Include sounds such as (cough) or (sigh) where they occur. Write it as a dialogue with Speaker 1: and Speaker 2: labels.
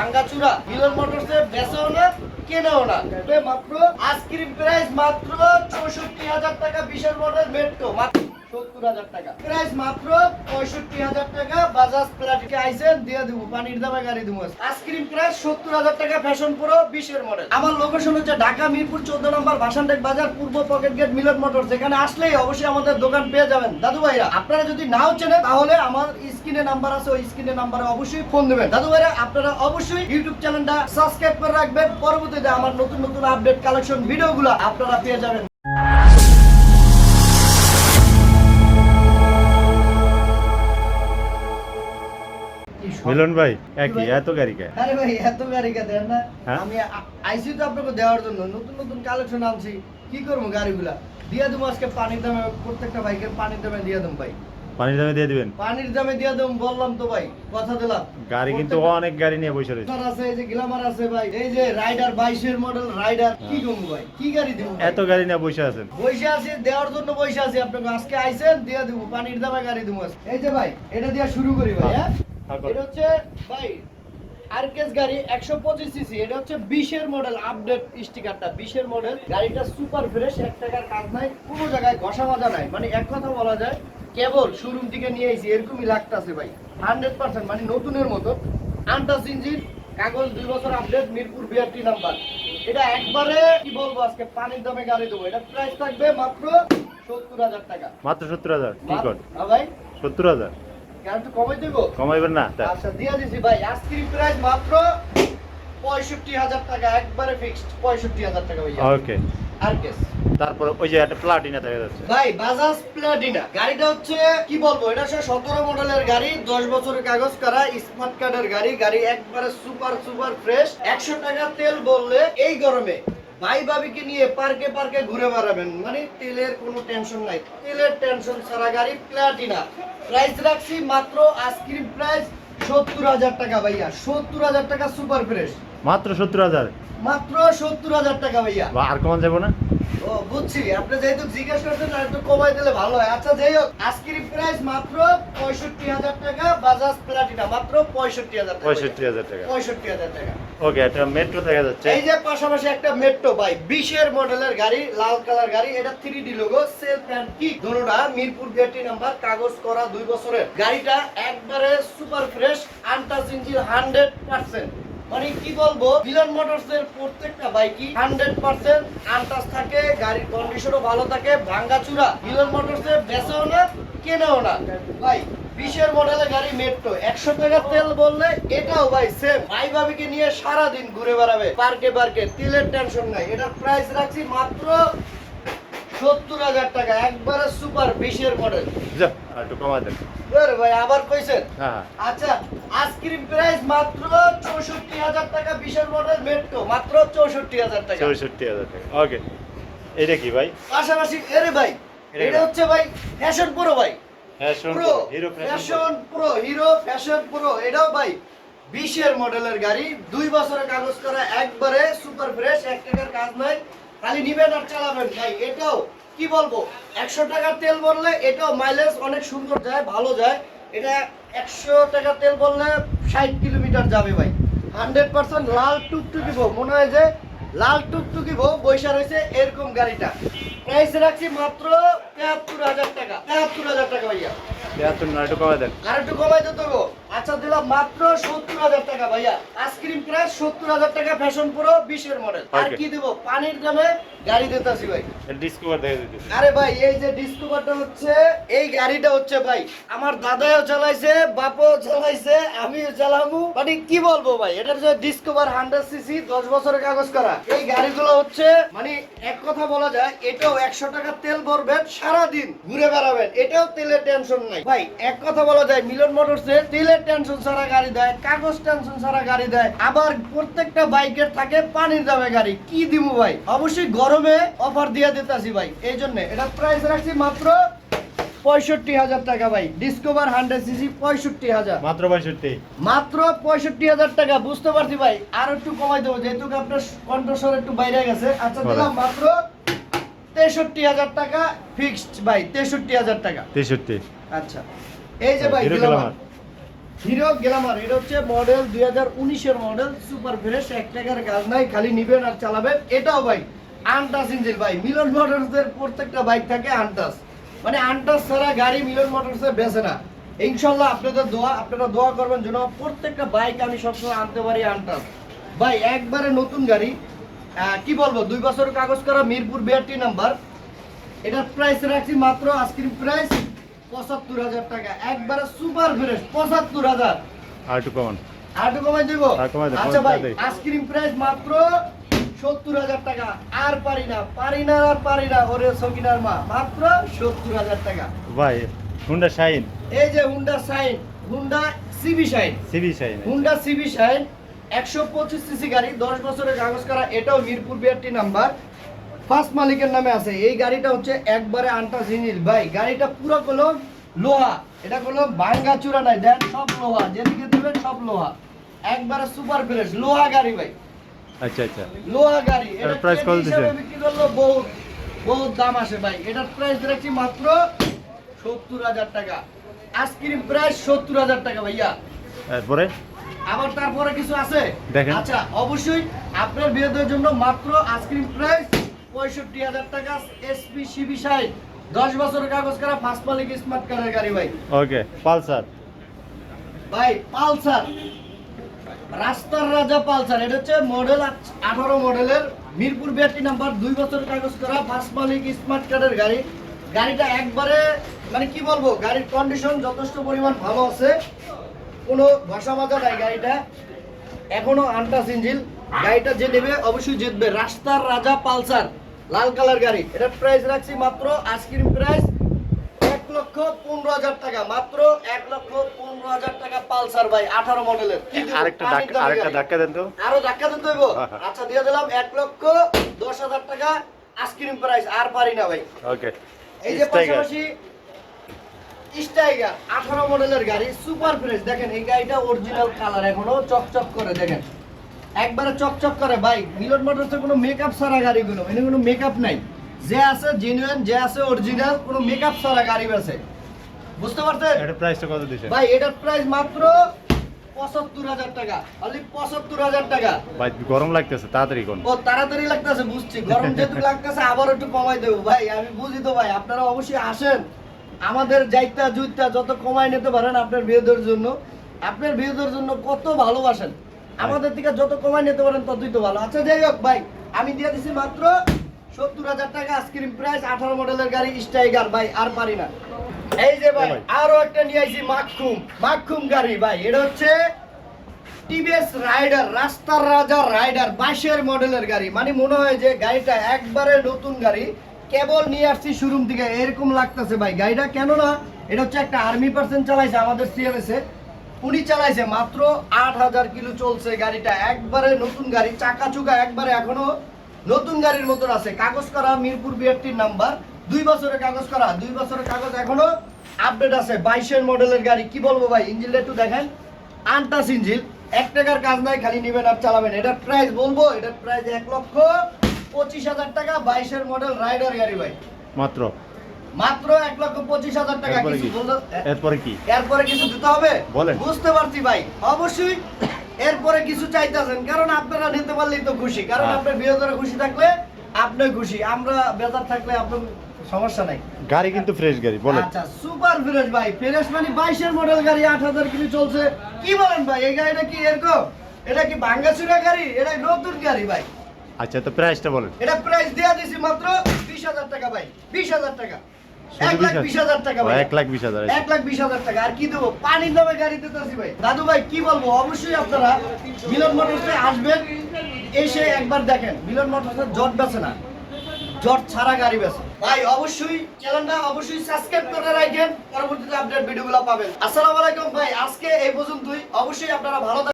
Speaker 1: ভাঙ্গাচুরা মিলন মোটরসে বেচেও না কেনেও না। মাত্র? আইসক্রিম প্রাইস মাত্র চৌষট্টি হাজার টাকা বিশের মডেল মেট্রো মাত্র সত্তর হাজার টাকা। প্রাইস মাত্র পঁয়ষট্টি হাজার টাকা বাজাজ প্লাটিকে আইসেন দিয়ে দেবো পানির দামে গাড়ি দেবো। আইসক্রিম প্রাইস সত্তর হাজার টাকা ফ্যাশন প্রো বিশের মডেল। আমার লোকেশন হচ্ছে ঢাকা মিরপুর চোদ্দ নম্বর ভাসানটেক বাজার পূর্ব পকেট গেট মিলন মোটর যেখানে আসলেই অবশ্যই আমাদের দোকান পেয়ে যাবেন। দাদু ভাইরা আপনারা যদি নাও চেনেন তাহলে আমার স্ক্রিনে নাম্বার আছে ওই স্ক্রিনে নাম্বারে অবশ্যই ফোন দেবেন। দাদু ভাইরা আপনারা অবশ্যই ইউটিউব চ্যানেলটা সাবস্ক্রাইব করে রাখবেন। পরবর্তীতে আমার নতুন নতুন আপডেট কালেকশন ভিডিওগুলো আপনারা পেয়ে যাবেন।
Speaker 2: মিলন ভাই একই এত গাড়ি কে?
Speaker 1: আরে ভাই এত গাড়ি কে দেন না?
Speaker 2: হ্যাঁ?
Speaker 1: আমি আইসি তো আপনাকে দেওয়ার জন্য নতুন নতুন কালেকশন আনছি। কি করব গাড়িগুলা? দিয়ে দেবো আজকে পানির দামে প্রত্যেকটা বাইকে পানির দামে দিয়ে দেবো ভাই।
Speaker 2: পানির দামে দিয়ে দিবেন?
Speaker 1: পানির দামে দিয়ে দেবো বললাম তো ভাই কথা দিলাম।
Speaker 2: গাড়ি কিন্তু অনেক গাড়ি নিয়ে বসে রয়েছে।
Speaker 1: আছে এই যে গ্লামার আছে ভাই এই যে রাইডার বাইশের মডেল রাইডার কি করব ভাই কি গাড়ি দিব
Speaker 2: এত গাড়ি নিয়ে বসে আছেন।
Speaker 1: বসে আছি দেওয়ার জন্য বসে আছি আপনাকে আজকে আইসেন দিয়ে দেবো পানির দামে গাড়ি দেবো। এই যে ভাই এটা দিয়ে শুরু করি ভাই হ্যাঁ? এটা হচ্ছে ভাই আরকেস গাড়ি একশো পঁচিশ সিসি এটা হচ্ছে বিশের মডেল আপডেট স্টিকারটা বিশের মডেল গাড়িটা সুপার ফ্রেশ এক টাকার কাজ নাই কোনো জায়গায় ঘষা মাজা নাই। মানে এক কথা বলা যায় কেবল শোরুম থেকে নিয়ে আইছি এরকমই লাগতাছে ভাই। হান্ড্রেড পার্সেন্ট মানে নতুনের মতো। আন্টাস ইঞ্জিন কাগজ দুই বছর আপডেট মিরপুর বিআরটি নাম্বার এটা একবারে কি বলব আজকে পানির দামে গাড়ি দেবো। এটা প্রাইস থাকবে মাত্র সত্তর হাজার টাকা।
Speaker 2: মাত্র সত্তর হাজার কি কর?
Speaker 1: হ্যাঁ ভাই।
Speaker 2: সত্তর হাজার?
Speaker 1: কমাই দেবো?
Speaker 2: কমাইবেন না
Speaker 1: আচ্ছা দিয়ে দিছি ভাই। আইসক্রিম প্রাইস মাত্র পঁয়ষট্টি হাজার টাকা একবারে ফিক্সড পঁয়ষট্টি হাজার টাকা ভাইয়া।
Speaker 2: ওকে
Speaker 1: আর
Speaker 2: তারপর ওই যে একটা প্লাটিনা দেখা যাচ্ছে।
Speaker 1: ভাই বাজাজ প্লাটিনা। গাড়িটা হচ্ছে কি বলব এটা হচ্ছে সতেরো মডেলের গাড়ি দশ বছরের কাগজ করা স্মার্ট কার্ডের গাড়ি গাড়ি একবারে সুপার সুপার ফ্রেশ একশো টাকা তেল বললে এই গরমে ভাই ভাবিকে নিয়ে পার্কে পার্কে ঘুরে বেড়াবেন। মানে তেলের কোনো টেনশন নাই। তেলের টেনশন ছাড়া গাড়ি প্লাটিনা প্রাইস রাখছি মাত্র আইসক্রিম প্রাইস সত্তর হাজার টাকা ভাইয়া। সত্তর হাজার টাকা সুপার ফ্রেশ
Speaker 2: মাত্র সত্তর হাজার।
Speaker 1: মাত্র সত্তর হাজার টাকা ভাইয়া।
Speaker 2: আর কমান যাব না?
Speaker 1: ও বুঝছি। আপনি যেহেতু জিজ্ঞেস করছেন আর একটু কমাই দিলে ভালো হয়। আচ্ছা যাই হোক আজকের প্রাইস মাত্র পঁয়ষট্টি হাজার টাকা বাজাজ প্লাটিনা মাত্র পঁয়ষট্টি হাজার
Speaker 2: পঁয়ষট্টি হাজার টাকা।
Speaker 1: পঁয়ষট্টি হাজার টাকা।
Speaker 2: ওকে একটা মেট্রো দেখা যাচ্ছে।
Speaker 1: এই যে পাশাপাশি একটা মেট্রো বাই বিশের মডেলের গাড়ি লাল কালার গাড়ি এটা three D logo self and কি দুটোটা মিরপুর বিআরটি নাম্বার কাগজ করা দুই বছরের। গাড়িটা একবারে super fresh untouch engine hundred percent মানে কি বলব মিলন মোটরস এর প্রত্যেকটা বাইকই হান্ড্রেড পার্সেন্ট আনটাচ থাকে, গাড়ির কন্ডিশনও ভালো থাকে, ভাঙ্গাচুরা। মিলন মোটরস এর বেচেও না, কেনেও না। ভাই, বিশের মডেলের গাড়ি মেট্রো একশো টাকা তেল বললে এটাও ভাই সেম ভাই ভাবিকে নিয়ে সারা দিন ঘুরে বেড়াবে পার্কে পার্কে তেলের টেনশন নাই। এটার প্রাইস রাখছি মাত্র সত্তর হাজার টাকা, একবারে সুপার বিশের মডেল
Speaker 2: আর একটু কমা দেন।
Speaker 1: ভাই আবার কইছেন?
Speaker 2: হ্যাঁ
Speaker 1: আচ্ছা আইসক্রিম প্রাইস মাত্র চৌষট্টি হাজার টাকা বিশের মডেল মেট্রো মাত্র টাকা।
Speaker 2: চৌষট্টি হাজার টাকা ওকে। এটা কি ভাই?
Speaker 1: পাশাপাশি এরে ভাই এটা হচ্ছে ভাই ফ্যাশন প্রো ভাই।
Speaker 2: Fashion
Speaker 1: pro
Speaker 2: hero fashion
Speaker 1: fashion pro hero fashion pro এটাও ভাই বিশের মডেলের গাড়ি দুই বছরের কাগজ করা একবারে সুপার ফ্রেশ এক টাকার কাজ নাই। খালি নিবেন আর চালাবেন ভাই এটাও কি বলব? একশো টাকার তেল বললে এটাও মাইলেজ অনেক সুন্দর যায়, ভালো যায়। এটা একশো টাকার তেল বললে ষাট কিলোমিটার যাবে ভাই। হান্ড্রেড পার্সেন্ট লাল টুকটুকি বউ। মনে হয় যে লাল টুকটুকি বউ বৈশা রয়েছে এরকম গাড়িটা। প্রাইস রাখছি মাত্র তেহাত্তর হাজার টাকা। তেহাত্তর হাজার টাকা ভাইয়া।
Speaker 2: তেহাত্তর না একটু কমা দেন।
Speaker 1: আর একটু কমাই দিতে গো আচ্ছা দিলাম মাত্র সত্তর হাজার টাকা ভাইয়া। আইসক্রিম প্রাইস সত্তর হাজার টাকা ফ্যাশন প্রো বিশের মডেল আর কি দিব? পানির দামে গাড়ি দিতেছি ভাই।
Speaker 2: ডিসকভার দেখা দিতেছে।
Speaker 1: আরে ভাই এই যে ডিসকভারটা হচ্ছে এই গাড়িটা হচ্ছে ভাই আমার দাদাও চালাইছে বাপও চালাইছে আমিও চালামু মানে কি বলব ভাই এটা হচ্ছে ডিসকভার হান্ড্রেড সিসি দশ বছরের কাগজ করা এই গাড়িগুলো হচ্ছে মানে এক কথা বলা যায় এটাও একশো টাকা তেল ভরবেন সারাদিন ঘুরে বেড়াবেন। এটাও তেলের টেনশন নাই। ভাই এক কথা বলা যায় মিলন মোটরস এর তেলের টেনশন ছাড়া গাড়ি দেয় কাগজ টেনশন ছাড়া গাড়ি দেয়। আবার প্রত্যেকটা বাইকের থাকে পানির দামে গাড়ি। কি দিব ভাই? অবশ্যই গরমে অফার দিয়ে দিতেছি ভাই। এই জন্য এটা প্রাইস রাখছি মাত্র পঁয়ষট্টি হাজার টাকা ভাই। ডিসকভার হান্ড্রেড সিসি পঁয়ষট্টি হাজার।
Speaker 2: মাত্র পঁয়ষট্টি।
Speaker 1: মাত্র পঁয়ষট্টি হাজার টাকা বুঝতে পারছি ভাই। আর একটু কমাই দেবো যেহেতু আপনার কণ্ঠস্বর একটু বাইরে গেছে। আচ্ছা দিলাম মাত্র তেষট্টি হাজার টাকা ফিক্সড ভাই তেষট্টি হাজার টাকা।
Speaker 2: তেষট্টি।
Speaker 1: আচ্ছা এই যে ভাই
Speaker 2: হিরো
Speaker 1: দিলাম হিরো গ্ল্যামার এটা হচ্ছে মডেল দুই হাজার উনিশের মডেল সুপার ফ্রেশ এক টাকার কাজ নাই খালি নিবেন আর চালাবেন। এটাও ভাই আনটাস ইঞ্জিন ভাই মিলন মোটরসের প্রত্যেকটা বাইক থাকে আনটাস মানে আনটাস ছাড়া গাড়ি মিলন মোটরসে বেছে না। ইনশাল্লাহ আপনাদের দোয়া আপনারা দোয়া করবেন যেন প্রত্যেকটা বাইক আমি সবসময় আনতে পারি আনটাস ভাই একবারে নতুন গাড়ি কি বলব? দুই বছর কাগজ করা মিরপুর বিআরটি নাম্বার। এটার প্রাইস রাখছি মাত্র আইসক্রিম প্রাইস পঁচাত্তর হাজার টাকা। একবারে সুপার ফ্রেশ পঁচাত্তর হাজার।
Speaker 2: আর একটু কমান।
Speaker 1: আর একটু কমাই দেবো?
Speaker 2: আর কমাই দেব,
Speaker 1: আচ্ছা ভাই আইসক্রিম প্রাইস মাত্র সত্তর হাজার টাকা। আর পারি না পারি না আর পারি না ওরে সকিনার মা। মাত্র সত্তর হাজার টাকা।
Speaker 2: ভাই হুন্ডা শাইন
Speaker 1: এই যে Honda shine Honda CB shine
Speaker 2: CB shine
Speaker 1: Honda CB shine একশো পঁচিশ সিসি গাড়ি দশ বছরের কাগজ করা এটাও মিরপুর বিআরটি নাম্বার। ফার্স্ট মালিকের নামে আছে। এই গাড়িটা হচ্ছে একবারে আনটাস ইঞ্জিন। ভাই গাড়িটা পুরো কোনো লোহা। এটা কোনো ভাঙ্গা চূড়া নাই। দেন সব লোহা। যেদিকে দেবেন সব লোহা। একবারে সুপার ফ্রেশ। লোহা গাড়ি ভাই।
Speaker 2: আচ্ছা আচ্ছা।
Speaker 1: লোহা গাড়ি।
Speaker 2: এর
Speaker 1: এটা
Speaker 2: price কত দিছেন?
Speaker 1: বিক্রি করল বহুত বহুত দাম আসে ভাই। এটার প্রাইস রাখছি মাত্র সত্তর হাজার টাকা। আইসক্রিম প্রাইস সত্তর হাজার টাকা ভাইয়া।
Speaker 2: তারপরে?
Speaker 1: আবার তারপরে কিছু আছে?
Speaker 2: দেখেন।
Speaker 1: আচ্ছা অবশ্যই আপনার বিয়েদের জন্য মাত্র আইসক্রিম প্রাইস পঁয়ষট্টি হাজার টাকা। এসপি সিবি সাইড দশ বছরের কাগজ করা ফার্স্ট মালিক স্মার্ট কারের গাড়ি ভাই।
Speaker 2: Okay Pulsar.
Speaker 1: ভাই পালসার। রাস্তার রাজা পালসার এটা হচ্ছে মডেল আঠারো মডেলের মিরপুর বিআরটি নাম্বার দুই বছরের কাগজ করা ফার্স্ট মালিক স্মার্ট কার্ডের গাড়ি। গাড়িটা একবারে মানে কি বলব গাড়ির কন্ডিশন যথেষ্ট পরিমাণ ভালো আছে। কোনো ঘষা মাজা নাই গাড়িটা। এখনও আনটাস ইঞ্জিন। গাড়িটা যে নেবে অবশ্যই জিতবে। রাস্তার রাজা পালসার লাল কালার গাড়ি। এটার প্রাইস রাখছি মাত্র আইসক্রিম প্রাইস এক লক্ষ পনেরো হাজার টাকা। মাত্র এক লক্ষ পনেরো হাজার টাকা পালসার ভাই আঠারো মডেলের।
Speaker 2: আরেকটা ধাক্কা আরেকটা ধাক্কা দেন তো।
Speaker 1: আরও ধাক্কা দিতে হইব আচ্ছা দিয়ে দিলাম এক লক্ষ দশ হাজার টাকা আইসক্রিম প্রাইস আর পারি না ভাই।
Speaker 2: ওকে
Speaker 1: এই যে পাশাপাশি স্টাইগার আঠারো মডেলের গাড়ি সুপার ফ্রেশ দেখেন এই গাড়িটা অরিজিনাল কালার এখনও চকচক করে দেখেন। একবারে চকচক করে ভাই মিলন মোটরসে কোনো মেকআপ ছাড়া গাড়িগুলো কোনো মেকআপ নাই। যে আছে জেনুইন যে আছে অরিজিনাল কোনো মেকআপ ছাড়া গাড়ি আছে। বুঝতে পারছেন?
Speaker 2: এটা প্রাইসটা কত দিছেন
Speaker 1: ভাই এটার প্রাইস মাত্র পঁচাত্তর হাজার টাকা। অনলি পঁচাত্তর হাজার টাকা।
Speaker 2: ভাই গরম লাগতেছে তাড়াতাড়ি কোন
Speaker 1: ও তাড়াতাড়ি লাগতেছে বুঝছি। গরম যেহেতু (laughs) লাগতেছে আবার একটু কমাই দেবো। ভাই আমি বুঝি তো ভাই আপনারা অবশ্যই আসেন। আমাদের যাইতা জুইতা যত কমাই নিতে পারেন আপনার বিয়েদের জন্য আপনার বিয়েদের জন্য কত ভালোবাসেন। আমাদের থেকে যত কমাই নিতে পারেন ততই তো ভালো। আচ্ছা যাই হোক ভাই আমি দিয়ে দিছি মাত্র সত্তর হাজার টাকা আইসক্রিম প্রাইস আঠারো মডেলের গাড়ি স্টাইগার ভাই আর পারি না। এই যে ভাই। আরও একটা নিয়ে আইছি মাখুম মাখুম গাড়ি ভাই এটা হচ্ছে টিভিএস রাইডার রাস্তার রাজা রাইডার বাইশের মডেলের গাড়ি। মানে মনে হয় যে গাড়িটা একবারে নতুন গাড়ি কেবল নিয়ে আসছি শোরুম থেকে, এরকম লাগতেছে ভাই। গাড়িটা কেন না এটা হচ্ছে একটা আর্মি পার্সন চালাইছে, আমাদের সিএমএস উনি চালাইছে মাত্র আট হাজার কিলো চলছে গাড়িটা। একবারে নতুন গাড়ি চাকা চুকা একবারে এখনও নতুন গাড়ির মতন আছে। কাগজ করা, মিরপুর বিআরটির নাম্বার। দুই বছরের কাগজ করা, দুই বছরের কাগজ এখনও আপডেট আছে। বাইশের মডেলের গাড়ি, কি বলব ভাই, ইঞ্জিনটা একটু দেখেন। আনটাস ইঞ্জিন, এক টাকার কাজ নাই, খালি নেবেন আর চালাবেন। এটার প্রাইস বলব, এটার প্রাইস এক লক্ষ পঁচিশ হাজার টাকা বাইশের মডেল রাইডার গাড়ি ভাই।
Speaker 2: মাত্র?
Speaker 1: মাত্র এক লক্ষ পঁচিশ হাজার টাকা। কিছু
Speaker 2: এরপরে কি?
Speaker 1: এরপরে কিছু দিতে হবে?
Speaker 2: বলেন।
Speaker 1: বুঝতে পারছি ভাই। অবশ্যই এরপরে কিছু চাইতেছেন। কারণ আপনারা নিতে পারলেই তো খুশি। কারণ
Speaker 2: হ্যাঁ।
Speaker 1: আপনার বিরোধীরা খুশি থাকলে আপনি খুশি। আমরা বেজার থাকলে আপনার সমস্যা নাই।
Speaker 2: গাড়ি কিন্তু ফ্রেশ গাড়ি বলেন।
Speaker 1: আচ্ছা সুপার ফ্রেশ ভাই। ফ্রেশ মানে বাইশের মডেল গাড়ি আট হাজার কিলো চলছে। কি বলেন ভাই এই গাড়িটা কি এরকম? এটা কি ভাঙ্গাচুরা গাড়ি? এটা নতুন গাড়ি ভাই।
Speaker 2: আচ্ছা তো প্রাইসটা বলেন।
Speaker 1: এটা প্রাইস দেওয়া দিছি মাত্র বিশ হাজার টাকা ভাই বিশ হাজার টাকা। এক লাখ
Speaker 2: 20,000
Speaker 1: বিশ হাজার টাকা ভাই
Speaker 2: এক লাখ বিশ হাজার
Speaker 1: এক লাখ বিশ হাজার টাকা। আর কি দেবো? পানির দামে গাড়ি দিতেছি ভাই। দাদু ভাই কি বলব? অবশ্যই আপনারা মিলন মোটরসে আসবেন এসে একবার দেখেন। মিলন মোটরসের জট বেছে না। জট ছাড়া গাড়ি বেছে। ভাই অবশ্যই চ্যানেলটা অবশ্যই সাবস্ক্রাইব করে রাখেন। পরবর্তীতে আপডেট ভিডিওগুলো পাবেন। আসসালামু আলাইকুম ভাই আজকে এই পর্যন্তই। অবশ্যই আপনারা ভালো।